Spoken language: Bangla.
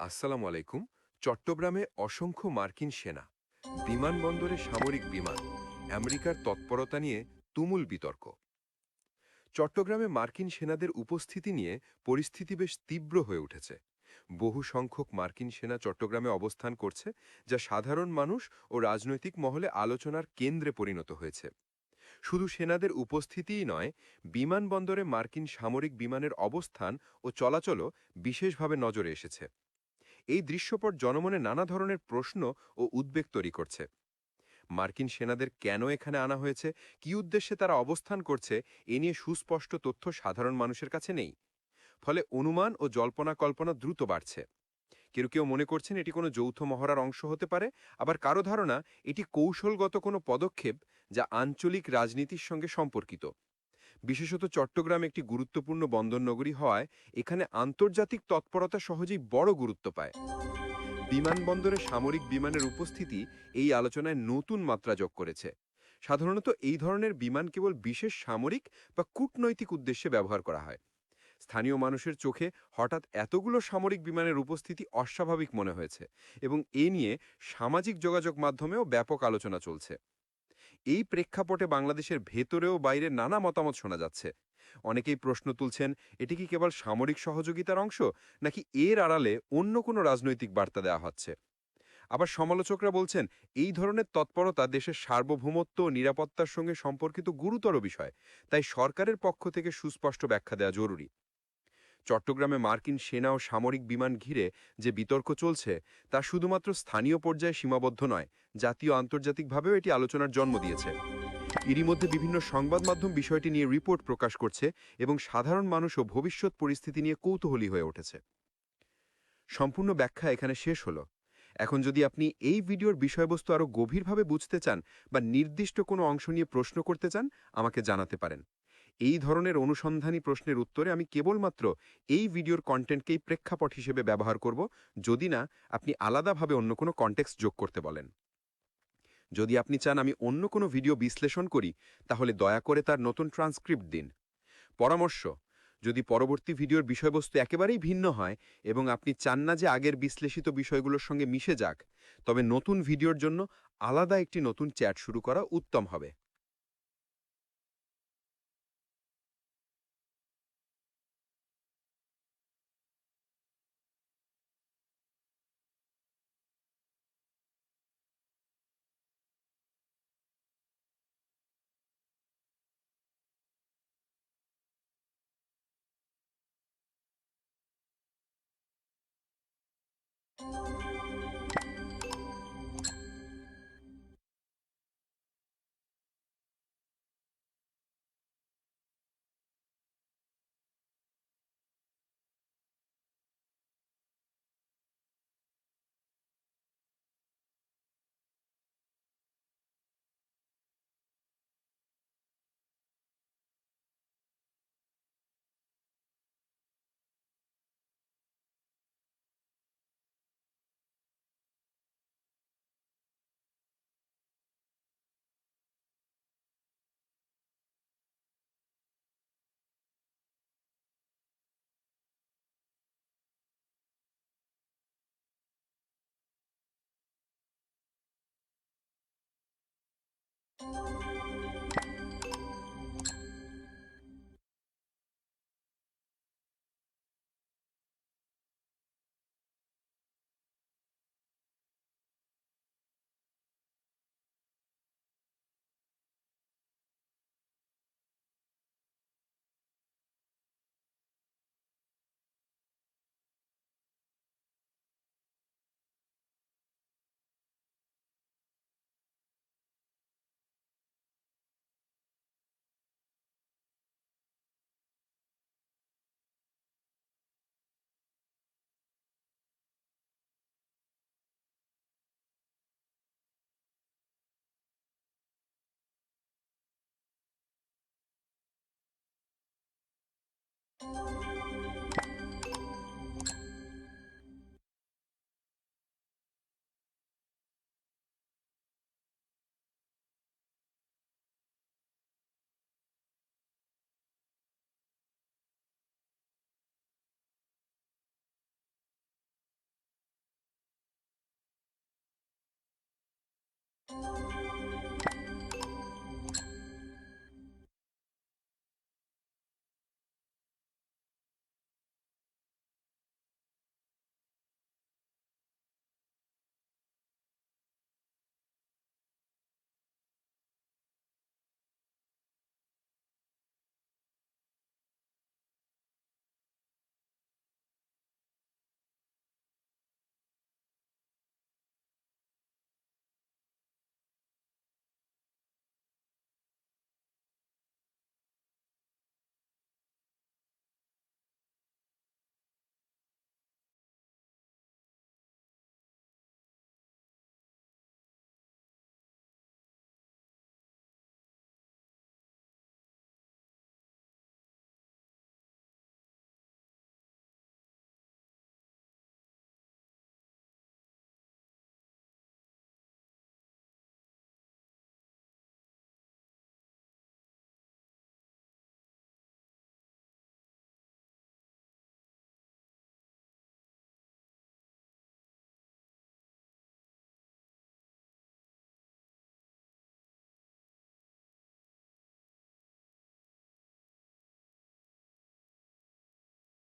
আসসালামু আলাইকুম। চট্টগ্রামে অসংখ্য মার্কিন সেনা, বিমানবন্দরে সামরিক বিমান, আমেরিকার তৎপরতা নিয়ে তুমুল বিতর্ক। চট্টগ্রামে মার্কিন সেনাদের উপস্থিতি নিয়ে পরিস্থিতি বেশ তীব্র হয়ে উঠেছে। বহু সংখ্যক মার্কিন সেনা চট্টগ্রামে অবস্থান করছে, যা সাধারণ মানুষ ও রাজনৈতিক মহলে আলোচনার কেন্দ্রে পরিণত হয়েছে। শুধু সেনাদের উপস্থিতিই নয়, বিমানবন্দরে মার্কিন সামরিক বিমানের অবস্থান ও চলাচলও বিশেষভাবে নজরে এসেছে। এই দৃশ্যপট জনমনে নানা ধরনের প্রশ্ন ও উদ্বেগ তৈরি করছে। মার্কিন সেনাদের কেন এখানে আনা হয়েছে? কি উদ্দেশ্যে তারা অবস্থান করছে? এ নিয়ে সুস্পষ্ট তথ্য সাধারণ মানুষের কাছে নেই। ফলে অনুমান ও জল্পনা কল্পনা দ্রুত বাড়ছে। কেউ কেউ মনে করছেন এটি কোনো যৌথ মহড়ার অংশ হতে পারে, আবার কারও ধারণা এটি কৌশলগত কোনো পদক্ষেপ যা আঞ্চলিক রাজনীতির সঙ্গে সম্পর্কিত। বিশেষত চট্টগ্রাম একটি গুরুত্বপূর্ণ বন্দরনগরী হওয়ায় এখানে আন্তর্জাতিক তৎপরতা সহজেই বড় গুরুত্ব পায়। বিমানবন্দরে সামরিক বিমানের উপস্থিতি এই আলোচনায় নতুন মাত্রা যোগ করেছে। সাধারণত এই ধরনের বিমান কেবল বিশেষ সামরিক বা কূটনৈতিক উদ্দেশ্যে ব্যবহার করা হয়। স্থানীয় মানুষের চোখে হঠাৎ এতগুলো সামরিক বিমানের উপস্থিতি অস্বাভাবিক মনে হয়েছে এবং এ নিয়ে সামাজিক যোগাযোগ মাধ্যমেও ব্যাপক আলোচনা চলছে। এই প্রেক্ষাপটে বাংলাদেশের ভেতরেও বাইরে নানা মতামত শোনা যাচ্ছে। অনেকেই প্রশ্ন তুলছেন, এটি কি কেবল সামরিক সহযোগিতার অংশ, নাকি এর আড়ালে অন্য কোনো রাজনৈতিক বার্তা দেওয়া হচ্ছে? আবার সমালোচকরা বলছেন, এই ধরনের তৎপরতা দেশের সার্বভৌমত্ব ও নিরাপত্তার সঙ্গে সম্পর্কিত গুরুতর বিষয়, তাই সরকারের পক্ষ থেকে সুস্পষ্ট ব্যাখ্যা দেওয়া জরুরি। চট্টগ্রামে মার্কিন সেনা ও সামরিক বিমান ঘিরে যে বিতর্ক চলছে, তা শুধুমাত্র স্থানীয় পর্যায়ে সীমাবদ্ধ নয়, জাতীয় আন্তর্জাতিকভাবেও এটি আলোচনার জন্ম দিয়েছে। এরই মধ্যে বিভিন্ন সংবাদ মাধ্যম বিষয়টি নিয়ে রিপোর্ট প্রকাশ করছে এবং সাধারণ মানুষও ভবিষ্যৎ পরিস্থিতি নিয়ে কৌতূহলী হয়ে উঠেছে। সম্পূর্ণ ব্যাখ্যা এখানে শেষ হলো। এখন যদি আপনি এই ভিডিওর বিষয়বস্তু আরও গভীরভাবে বুঝতে চান বা নির্দিষ্ট কোনো অংশ নিয়ে প্রশ্ন করতে চান, আমাকে জানাতে পারেন। এই ধরনের অনুসন্ধানী প্রশ্নের উত্তরে আমি কেবলমাত্র এই ভিডিওর কন্টেন্টকেই প্রেক্ষাপট হিসেবে ব্যবহার করব, যদি না, আপনি আলাদাভাবে অন্য কোনো কন্টেক্সট যোগ করতে বলেন। যদি আপনি চান আমি অন্য কোনো ভিডিও বিশ্লেষণ করি, তাহলে দয়া করে তার নতুন ট্রান্সক্রিপ্ট দিন। পরামর্শ, যদি পরবর্তী ভিডিওর বিষয়বস্তু একেবারেই ভিন্ন হয় এবং আপনি চান না যে আগের বিশ্লেষিত বিষয়গুলোর সঙ্গে মিশে যাক, তবে নতুন ভিডিওর জন্য আলাদা একটি নতুন চ্যাট শুরু করা উত্তম হবে। Música you